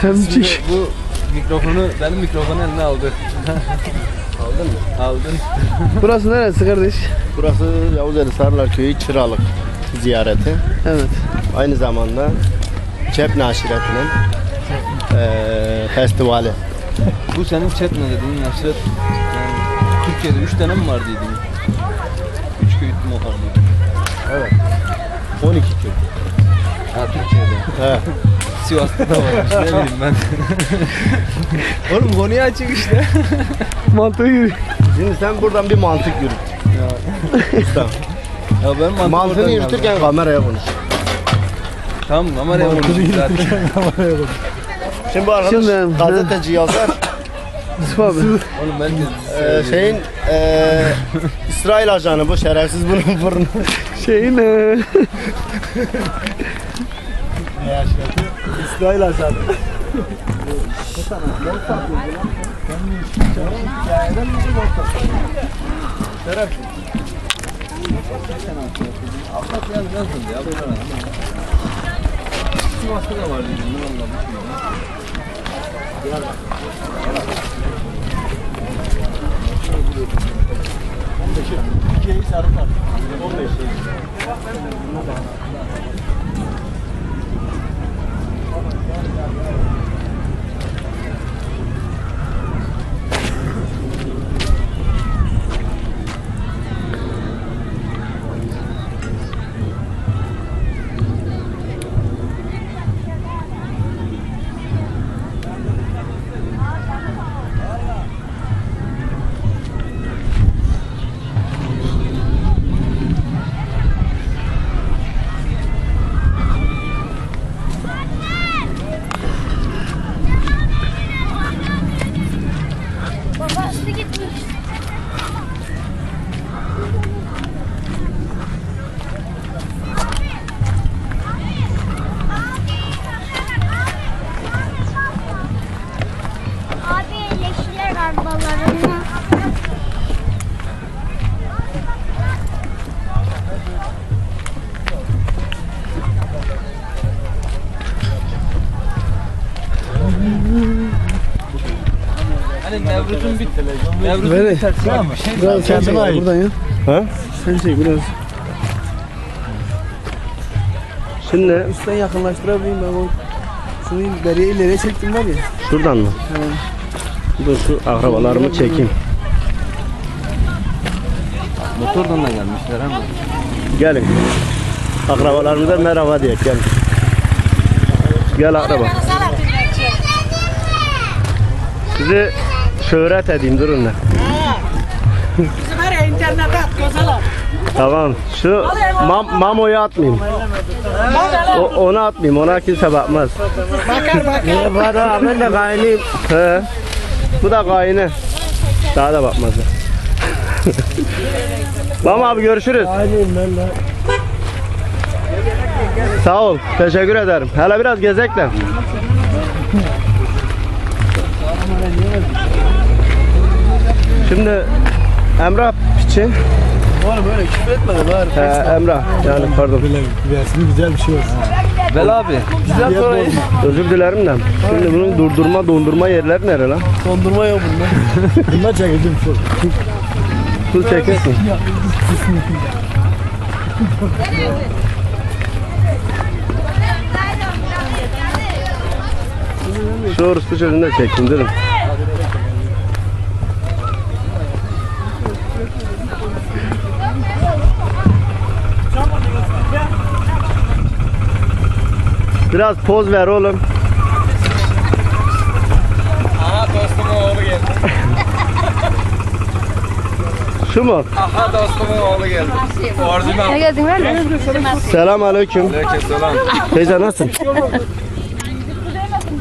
Sen çek. bu mikrofonu, benim mikrofonu eline aldı. Aldın mı? Aldın. Burası neresi kardeş? Burası Yavuzeli Sarılar Köyü Çıralık ziyareti. Evet. Aynı zamanda Çepne aşiretinin eee festivali. Bu senin chat ne dediğin aşiret. Yani Türkiye'de 3 tane mi var dediğin? 3 köy muhtarlığı. Evet. 12 köy. Ha Türkiye'de. He. Sivas'ta da varmış ne bileyim ben. Oğlum konuyu açık işte. Mantığı yürü. Şimdi sen buradan bir mantık yürüt. Usta. Ya ben mantık Mantığını oradan yürütürken geldim. kameraya konuş. Tamam kameraya konuşayım zaten. Şimdi bu arkadaş Şimdi- gazeteci yazar. Yusuf abi. Oğlum ben de Eee şeyin eee İsrail ajanı bu şerefsiz bunun burnu. Şeyin Gayla sen. Serap. Sen Aflat yaz yazdım ya bu zaman. Sivas'ta da var dedim. Ne oldu? Gel. Teşekkür ederim. 15'i sarı kart. 15'i. Yeah, yeah. Nevruz'un bir tersi var mı? Şey, biraz sen çek buradan ya. Ha? Sen çek biraz. Şimdi Üstten yakınlaştırabileyim ben o. Şunu ileriye ileriye çektim var ya. şuradan mı? Dur şu akrabalarımı çekeyim. motordan da gelmişler ama. Gelin. Akrabalarımıza merhaba diye gelin. Gel akraba. Sizi şöhret edeyim durun da. Bizim her internete at gözeler. Tamam. Şu mam mamoyu atmayayım. O, onu atmayayım. Ona kimse bakmaz. Bakar bakar. Bana ben de kaynayayım. He. Bu da kaynı. Daha da bakmazlar. Tamam abi görüşürüz. Sağ ol. Teşekkür ederim. Hele biraz gezek Şimdi Emrah piçi. Oğlum böyle küfür etme de bari. He, Emrah yani pardon. güzel bir şey olsun. Bel abi. Güzel sonra Özür dilerim de. Şimdi bunun durdurma dondurma yerleri nere lan? dondurma yok bunda. Bundan çekildim şu. Dur çekesin. Şu orospu çocuğunu da çektim dedim. Biraz poz ver oğlum. Aha dostumun oğlu geldi. Şu mu? Aha dostumun oğlu geldi. Orijinal. geldin öyle? Selam aleyküm. Aleykümselam. Teyze nasılsın?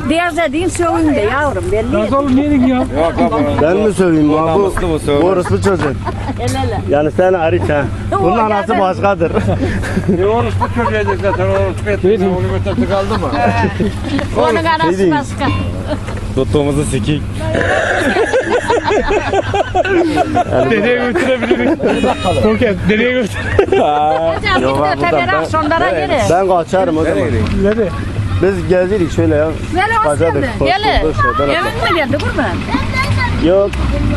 Beyaz dediğin söğünde yavrum belli. Yok abi. Ben mi söyleyeyim abi? Bu, namuslu bu, bu orospu çocuk. El ele. Yani sen hariç ha. Bunun anası başkadır. Ne orospu çocuğa zaten orospu etmedi. Onu götürdü kaldı mı? Onun arası değil. başka. Tuttuğumuzu sikik. Nereye götürebiliriz? Koket nereye götür? Hocam bir de buradan federasyonlara ben, girin. ben kaçarım o zaman. Nereye? Biz gezdik şöyle ya. Nereye hoş geldin? Gel. Yemek mi geldi kurban? Yok.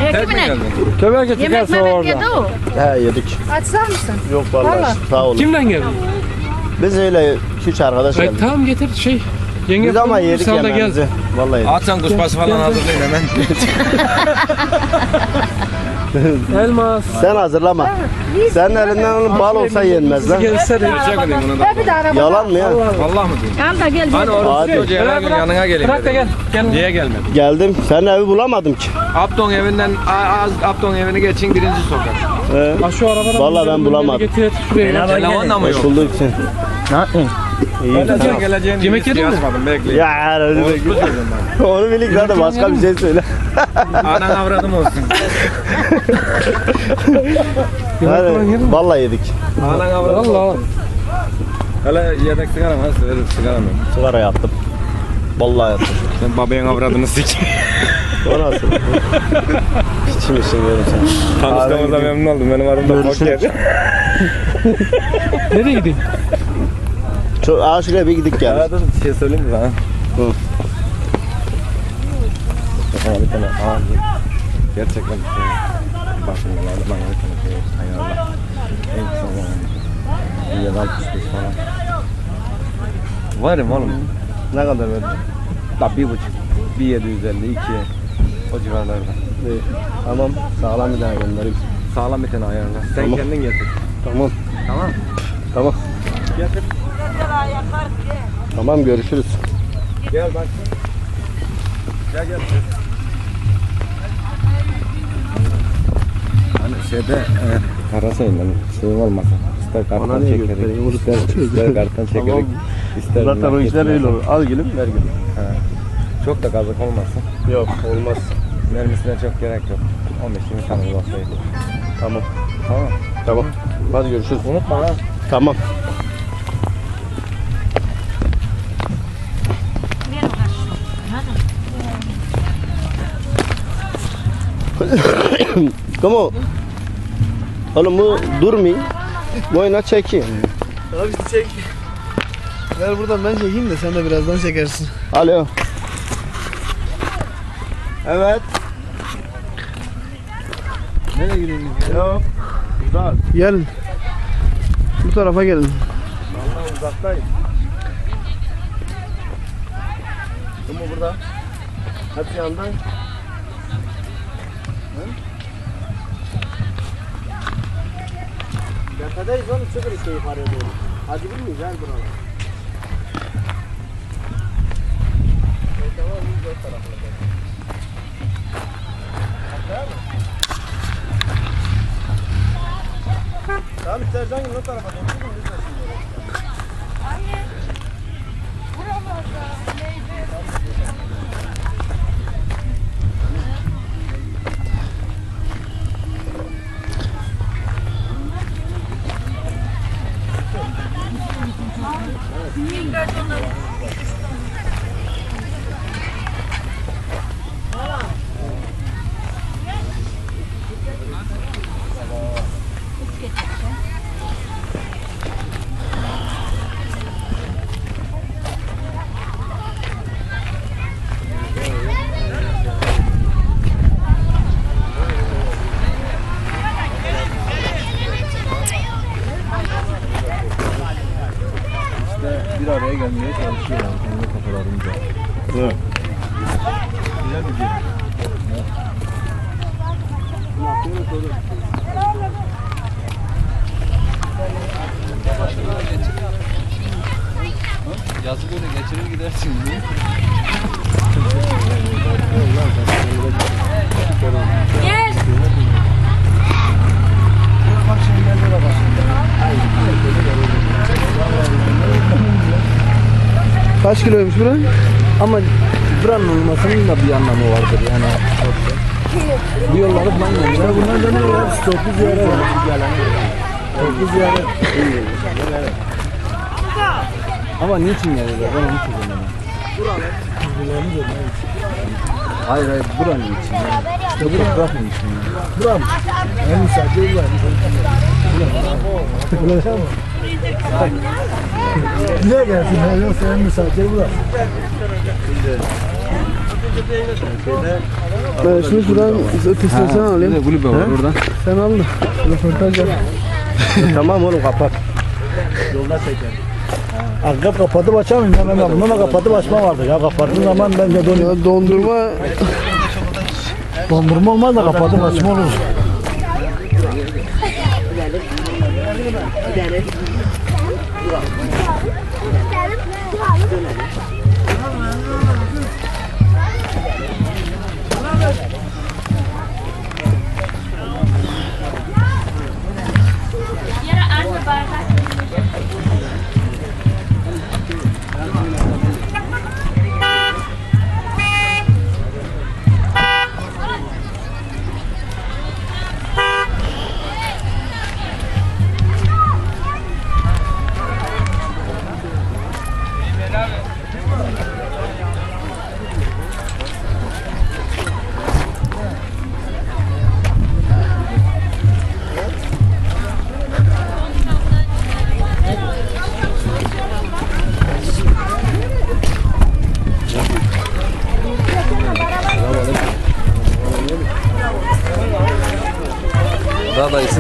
Ekibine. Köberce Yemek memek yedi o. He yedik. Açsar mısın? Yok vallahi. Sağ olun. Kimden geldin? Biz öyle üç arkadaş Ay, geldik. tamam getir şey. Yenge Biz ama yedik yemeğimizi. Vallahi yedik. At sen kuşbaşı falan hazırlayın hemen. Elmas. Sen hazırlama. Senin elinden onun bal olsa yenmez lan. Gelsene. Bir de araba. Yalan mı ya? Vallahi mı diyorsun? Gel de gel. Hani orası Hadi. çocuğa her gün yanına geleyim. Bırak da dedim. gel. Gel. Niye gelmedin? Geldim. Senin evi bulamadım ki. Upton evinden az Upton evini geçin birinci sokak. He. Ha, şu arabadan. Vallahi ben bulamadım. Getir şuraya. Telefonla mı Hoş yok? bulduk sen. Ne yaptın? İyi. Sen geleceğini Yemek yedin mi? bekle. Ya çocuğum ben. Onu bilik zaten başka bir şey söyle. Anan avradım olsun. Hadi. Vallahi yedik. Anan avradım olsun. Hele yedek sigara mı? Verir sigara mı? Sigara yaptım. Vallahi yaptım. Sen babayın avradını sik. O nasıl? Piçi misin diyorum sen. Tanıştığımıza memnun oldum. Benim adım da Görüşürüz. Poker. Nereye gideyim? Çok aşırı bir gidik Ya geldik. dur bir şey söyleyeyim mi sana? Hı. Bir tane ağzı. Gerçekten bir şey. Bak şimdi bana bir tane şey. Hay Allah. En kısa zamanda. İyi yedal pişmiş falan. Varım oğlum. Ne kadar verdin? Da bir buçuk. Bir yedi yüz elli, iki. O civarlarda. İyi. Tamam. Sağlam bir tane göndereyim. Sağlam bir tane ayarla. Sen Tamam. kendin getir. Tamam. Tamam. Tamam. Getir. Tamam görüşürüz. Gel bak. Gel gel. Hani şeyde e, parasıyla şeyim olmasın. İster Ona karttan çekerek, ister, ister karttan çekerek, Tamam. ister Zaten o işler öyle olur. Al gülüm ver gülüm. He. Çok da kazık olmasın. Yok olmaz. Mermisine çok gerek yok. 15-20 tane ulaşsaydı. Tamam. Tamam. Tamam. Hadi görüşürüz. Unutma ha. Tamam. Como? Oğlum bu durmuyor. Boyuna çekeyim. Abi çek. Ver buradan ben çekeyim de sen de birazdan çekersin. Alo. Evet. Nereye gidiyorsun? Yok. Uzak. Gel. Bu tarafa gelin. Vallahi uzaktayım. Como burada? Hepsi yandan. Tepedeyiz oğlum sıfır işte yukarıya doğru. Hadi bilmiyoruz gel buralar. Tamam biz o tarafına gel. Tamam istersen gel o tarafa doğru. Gidin, biz de şimdi oraya. Bir araya gelmeye çalışıyorlar. Kendi kafalarınca. Evet. Güzel bir şey. Yazı böyle geçirir gidersin. Gel. Kaç kiloymuş bura? Ama buranın olmasının da bir anlamı vardır yani. Bu yolları falan yani. Bunlar da ne var? Stoklu ziyaret var. Stoklu ziyaret. Ama niçin geldiler? Ben onu çözemem. Hayır hayır buranın için. Yani. İşte bu mı için? Yani. En müsait değil var. Buraya mı? Niye gelsin? Yok senin misafir bu da. Ben şimdi şuradan ötesinden sen alayım. Kulübe var orada. Sen al da. Röportaj yap. tamam oğlum kapat. Akap kapatıp açamıyorum. Ben ben bununla kapatıp açma vardı. Ya kapattığın zaman bence donuyor. Ya dondurma Dondurma olmaz da kapatıp açma olur. Yere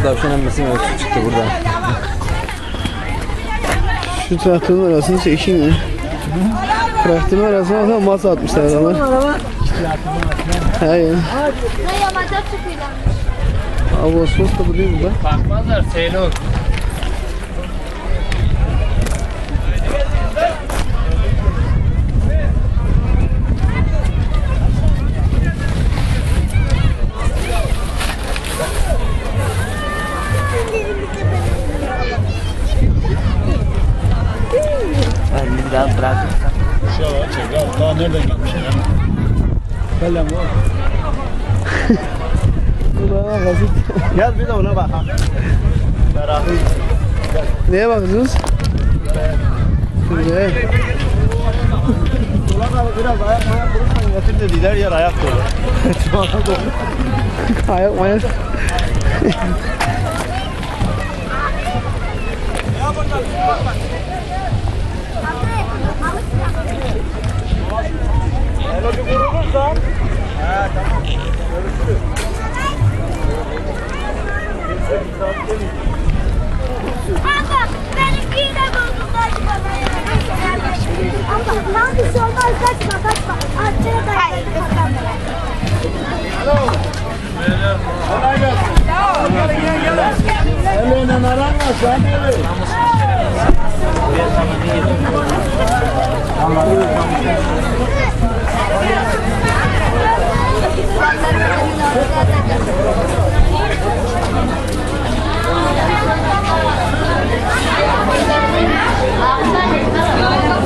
tavşan emmesi mevcut çıktı burada. şu traktörün arasını çekeyim mi? Traktörün arasına baksana masa atmışlar adamlar. Hayır. Ağustos da bu değil mi lan? Bakmazlar Seylo. Daha Gel bir de ona bak. Neye bakıyorsunuz? Şuraya. Biraz ayak ayak durursan getir dediler yer ayak dolu. Ayak mayak. Kanka benimkiyi de buldum kaçma. Abla hangisi olmaz kaçma kaçma. Arkaya da Hayır Eline aranma sen evet.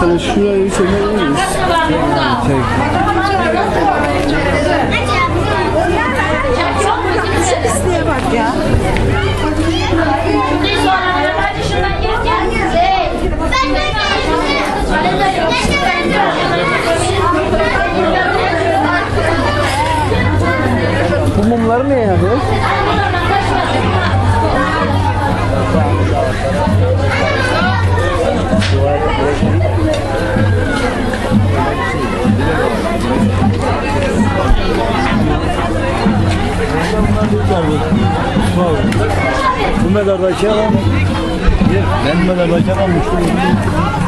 Hani şurayı çekebilir miyiz? Ben Bu mumları niye yapıyoruz? Bu mezardaki adam. Ben mezardaki adam. müşteri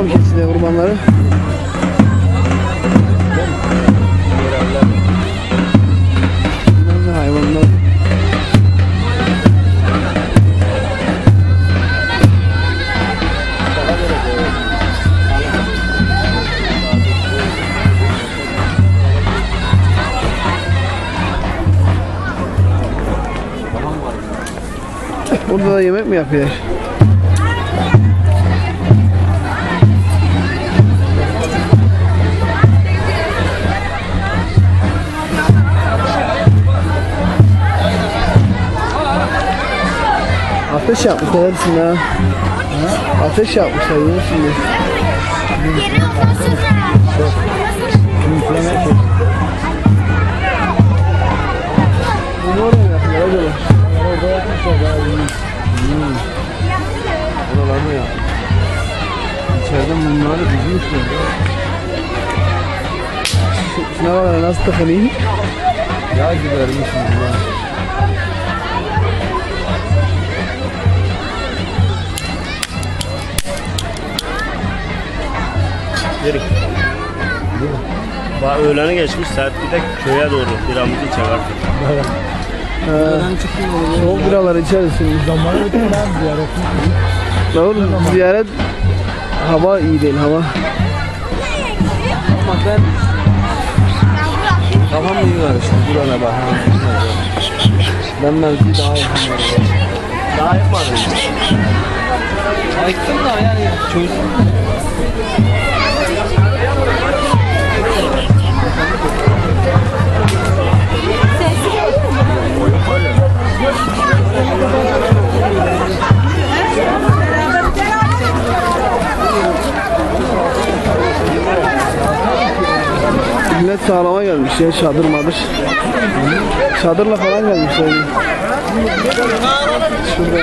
Mı kesiliyor kurbanları? Nerede hayvanlar? Burada da yemek mi yapıyor? Ateş yapmışlar hepsini ha. Ateş yapmışlar şimdi. Geri olmasın Bunu oraya yapıyorlar acaba? Orada yapmışlar iyi. Hmm. Oralar mı ya? İçeriden bunları düzmüşler. Şuna bak nasıl tıkanıyor. Yağ gibi vermiş bunlar. Yürü. Bak öğleni geçmiş saat bir de köye doğru biramızı içe artık. Çıktım oraya. Soğuk biralar içeriz şimdi. Zamanı bitti lan ziyaretin. Ne oğlum ziyaret hava iyi değil hava. Ama ben kafam iyi karıştı. Burana bak. Ben mevzi daha var. Daha yapmadın. Ayıktım da yani çözdüm. Millet sağlama gelmiş ya çadır madır. Çadırla falan gelmişler. Şurada.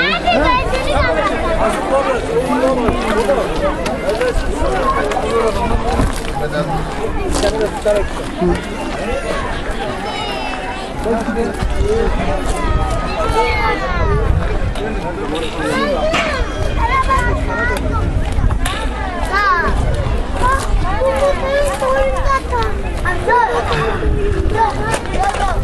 А